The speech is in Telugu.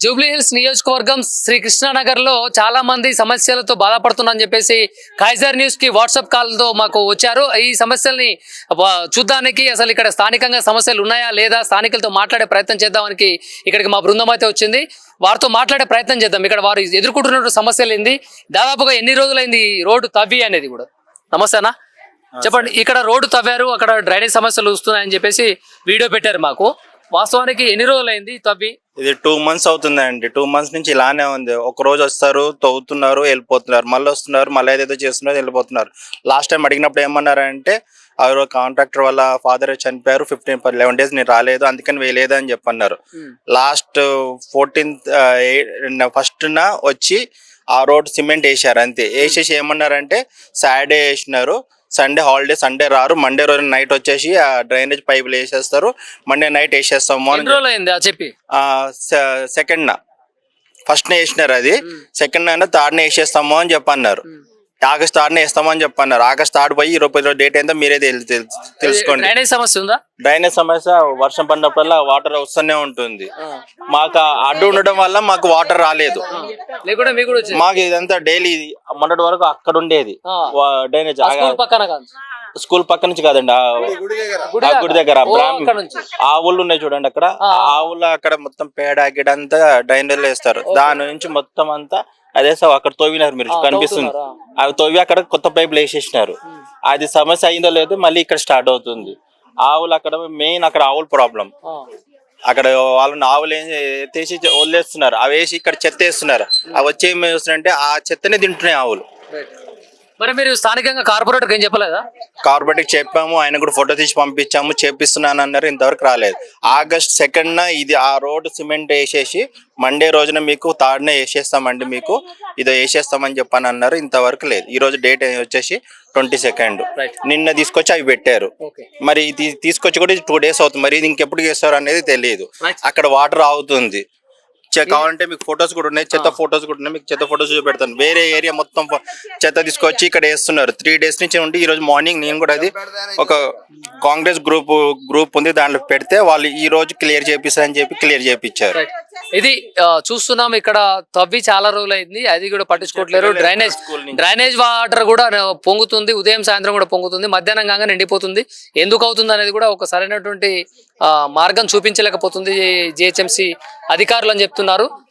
జూబ్లీ హిల్స్ నియోజకవర్గం శ్రీకృష్ణానగర్లో చాలా మంది సమస్యలతో బాధపడుతున్నారని చెప్పేసి కైజర్ న్యూస్కి వాట్సాప్ కాల్తో మాకు వచ్చారు. ఈ సమస్యల్ని చూడ్డానికి అసలు ఇక్కడ స్థానికంగా సమస్యలు ఉన్నాయా లేదా స్థానికులతో మాట్లాడే ప్రయత్నం చేద్దామనికి ఇక్కడికి మా బృందం అయితే వచ్చింది. వారితో మాట్లాడే ప్రయత్నం చేద్దాం. ఇక్కడ వారు ఎదుర్కొంటున్న సమస్యలు ఏంది? దాదాపుగా ఎన్ని రోజులైంది ఈ రోడ్డు తవ్వి అనేది కూడా? నమస్తేనా చెప్పండి ఇక్కడ రోడ్డు తవ్వారు అక్కడ డ్రైనేజ్ సమస్యలు వస్తున్నాయని చెప్పేసి వీడియో పెట్టారు మాకు. వాస్తవానికి ఎన్ని రోజులైంది తవ్వి? ఇది టూ మంత్స్ అవుతుందండి. టూ మంత్స్ నుంచి ఇలానే ఉంది. ఒక రోజు వస్తారు తవ్వుతున్నారు వెళ్ళిపోతున్నారు. మళ్ళీ వస్తున్నారు మళ్ళీ ఏదేదో చేస్తున్నారు వెళ్ళిపోతున్నారు. లాస్ట్ టైం అడిగినప్పుడు ఏమన్నారంటే ఎవరో కాంట్రాక్టర్ వాళ్ళ ఫాదర్ చనిపోయారు ఫిఫ్టీన్ లెవెన్ డేస్ నేను రాలేదు అందుకని వేయలేదు అని చెప్పన్నారు. లాస్ట్ ఫోర్టీన్త్ ఫస్ట్ న వచ్చి ఆ రోడ్ సిమెంట్ వేసారు అంతే. వేసేసి ఏమన్నారంటే సాటర్డే వేసినారు. సండే హాలిడే సండే రారు. మండే రోజు నైట్ వచ్చేసి ఆ డ్రైనేజ్ పైపులు వేసేస్తారు. మండే నైట్ వేసేస్తాము అని ఎన్ని రోజులైంది ఆ చెప్పి? సెకండ్ ఫస్ట్ వేసినారు అది. సెకండ్ అయినా థర్డ్ వేసేస్తాము అని చెప్పన్నారు. ఆగస్ట్ థర్డ్ వేస్తాము అని చెప్పన్నారు. ఆగస్ట్ థర్డ్ పోయి ఈ రూపాయల డేట్ ఏందో మీరే తెలు- తెలు- తెలుసుకోండి. డ్రైనేజ్ సమస్య ఉందా? డ్రైనేజ్ సమస్య వర్షం పడినప్పుడల్లా వాటర్ వస్తూనే ఉంటుంది. మాకు అడ్డు ఉండడం వల్ల మాకు వాటర్ రాలేదు. మీకు ఇదంతా డైలీ మొన్నటి వరకు అక్కడ ఉండేది. డ్రైనేజ్ పక్కన స్కూల్ పక్క నుంచి కాదండి ఆ ఆ గుడి దగ్గర బ్రాహ్మ-. ఆవులు ఉన్నాయి చూడండి అక్కడ. ఆ. ఆవులు అక్కడ మొత్తం పేడ గిడ అంతా డ్రైనేజ్ వేస్తారు. దాని నుంచి మొత్తం అంతా అదే సార్ అక్కడ తవ్వినారు మీరు కనిపిస్తుంది? అవి తవ్వి అక్కడ కొత్త పైపులు వేసేసినారు అది సమస్య అయిందో లేదో మళ్ళీ ఇక్కడ స్టార్ట్ అవుతుంది. ఆవులు అక్కడ మెయిన్ అక్కడ ఆవుల ప్రాబ్లం. అక్కడ వాళ్ళని ఆవులు ఏం తీసి వదిలేస్తున్నారు. అవి వేసి ఇక్కడ చెత్త వేస్తున్నారు. అవి వచ్చి ఏం చేస్తున్నారంటే ఆ చెత్తనే తింటున్నాయి ఆవులు. మరి మీరు స్థానికంగా కార్పొరేటర్ ఏం చెప్పలేదా? కార్పొరేట్కి చెప్పాము ఆయన కూడా ఫోటో తీసి పంపించాము చేపిస్తున్నాను అన్నారు ఇంతవరకు రాలేదు. ఆగస్ట్ సెకండ్ ఇది ఆ రోడ్ సిమెంట్ వేసేసి మండే రోజున మీకు థర్డ్నే వేసేస్తామండి మీకు ఇది వేసేస్తామని చెప్పని అన్నారు ఇంతవరకు లేదు. ఈ రోజు డేట్ వచ్చేసి ట్వంటీ సెకండ్. నిన్న తీసుకొచ్చి అవి పెట్టారు. మరి ఇది తీసుకొచ్చి కూడా టూ డేస్ అవుతుంది. మరి ఇది ఇంకెప్పుడు చేస్తారు అనేది తెలియదు. అక్కడ వాటర్ చె- కావాలంటే మీకు ఫొటోస్ కూడా ఉన్నాయి. చెత్త ఫొటోస్ కూడా ఉన్నాయి. మీకు చెత్త ఫొటోస్ చూపెడతాను. వేరే ఏరియా మొత్తం చెత్త తీసుకొచ్చి ఇక్కడ వేస్తున్నారు. త్రీ డేస్ నుంచి ఉండి ఈ రోజు మార్నింగ్ నేను కూడా అది ఒక కాంగ్రెస్ గ్రూప్ గ్రూప్ ఉంది. దాంట్లో పెడితే వాళ్ళు ఈ రోజు క్లియర్ చేపిస్తారని చెప్పి క్లియర్ చేపించారు. ఇది చూస్తున్నాం ఇక్కడ తవ్వి చాలా రోజులు అయింది అది కూడా పట్టించుకోవట్లేరు డ్రైనేజ్. డ్రైనేజ్ వాటర్ కూడా పొంగుతుంది. ఉదయం సాయంత్రం కూడా పొంగుతుంది. మధ్యాహ్నం కాగా నిండిపోతుంది. ఎందుకు అవుతుంది అనేది కూడా ఒక సరైనటువంటి మార్గం చూపించలేకపోతుంది జిహెచ్ఎంసి అధికారులు అని చెప్తున్నారు.